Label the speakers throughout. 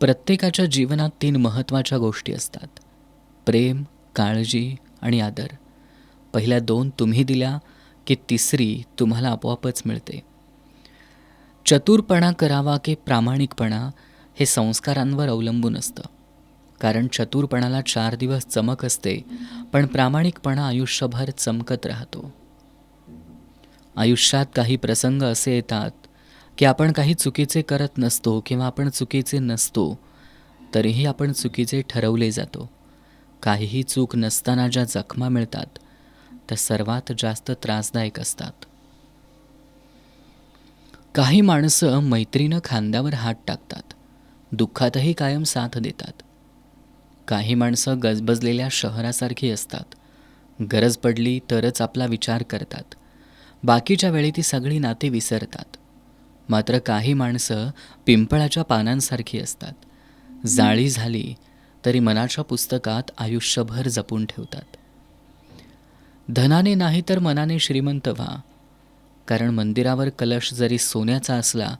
Speaker 1: प्रत्येकाच्या जीवनात तीन महत्त्वाच्या गोष्टी असतात. प्रेम काळजी आणि आदर. पहिल्या दोन तुम्ही दिल्या की तिसरी तुम्हाला आपोआपच मिळते. चतुरपणा करावा की प्रामाणिकपणा हे संस्कारांवर अवलंबून असतं. कारण चतुरपणाला चार दिवस चमक असते पण प्रामाणिकपणा आयुष्यभर चमकत राहतो. आयुष्यात काही प्रसंग असे येतात की आपण काही चुकीचे करत नसतो किंवा आपण चुकीचे नसतो तरीही आपण चुकीचे ठरवले जातो. काहीही चूक नसताना ज्या जखमा मिळतात त्या सर्वात जास्त त्रासदायक असतात. काही माणसं मैत्रीनं खांद्यावर हात टाकतात दुःखातही कायम साथ देतात. काही माणसं गजबजलेल्या शहरासारखी असतात गरज पडली तरच आपला विचार करतात. बाकीच्या वेळी ती सगळी नाती विसरतात. मात्र काही माणसं पिंपळाच्या पानांसारखी असतात. जाळी झाली तरी मनाच्या पुस्तकात आयुष्यभर जपून ठेवतात. धनाने नाही तर मनाने श्रीमंत व्हा. कारण मंदिरावर कलश जरी सोन्याचा असला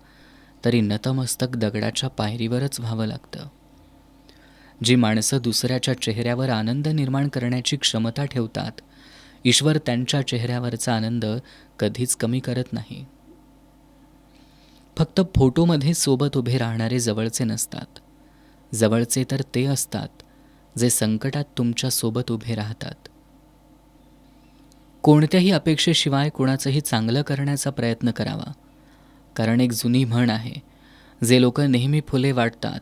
Speaker 1: तरी नतमस्तक दगडाच्या पायरीवरच व्हावं लागतं. जी माणसं दुसऱ्याच्या चेहऱ्यावर आनंद निर्माण करण्याची क्षमता ठेवतात ईश्वर त्यांच्या चेहऱ्यावरचा आनंद कधीच कमी करत नाही. फक्त फोटोमध्ये सोबत उभे राहणारे जवळचे नसतात. जवळचे तर ते असतात जे संकटात तुमच्यासोबत उभे राहतात. कोणत्याही अपेक्षेशिवाय कोणाचंही चांगलं करण्याचा प्रयत्न करावा. कारण एक जुनी म्हण आहे जे लोक नेहमी फुले वाटतात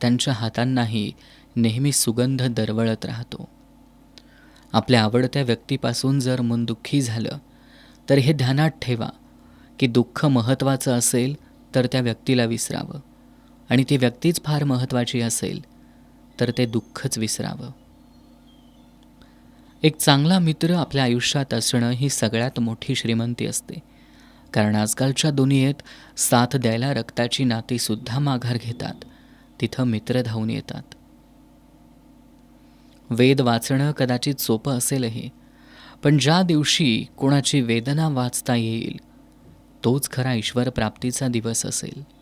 Speaker 1: त्यांच्या हातांनाही नेहमी सुगंध दरवळत राहतो. आपल्या आवडत्या व्यक्तीपासून जर मन दुःखी झालं तर हे ध्यानात ठेवा. की दुःख महत्त्वाचं असेल तर त्या व्यक्तीला विसरावं. आणि ती व्यक्तीच फार महत्त्वाची असेल तर ते दुःखच विसरावं. एक चांगला मित्र आपल्या आयुष्यात असणं ही सगळ्यात मोठी श्रीमंती असते. कारण आजकालच्या दुनियेत साथ द्यायला रक्ताची नातीसुद्धा माघार घेतात. तिथं मित्र धावून येतात. वेद वाचणं कदाचित सोपं असेलही पण ज्या दिवशी कोणाची वेदना वाचता येईल तोच खरा ईश्वर प्राप्तीचा दिवस असेल.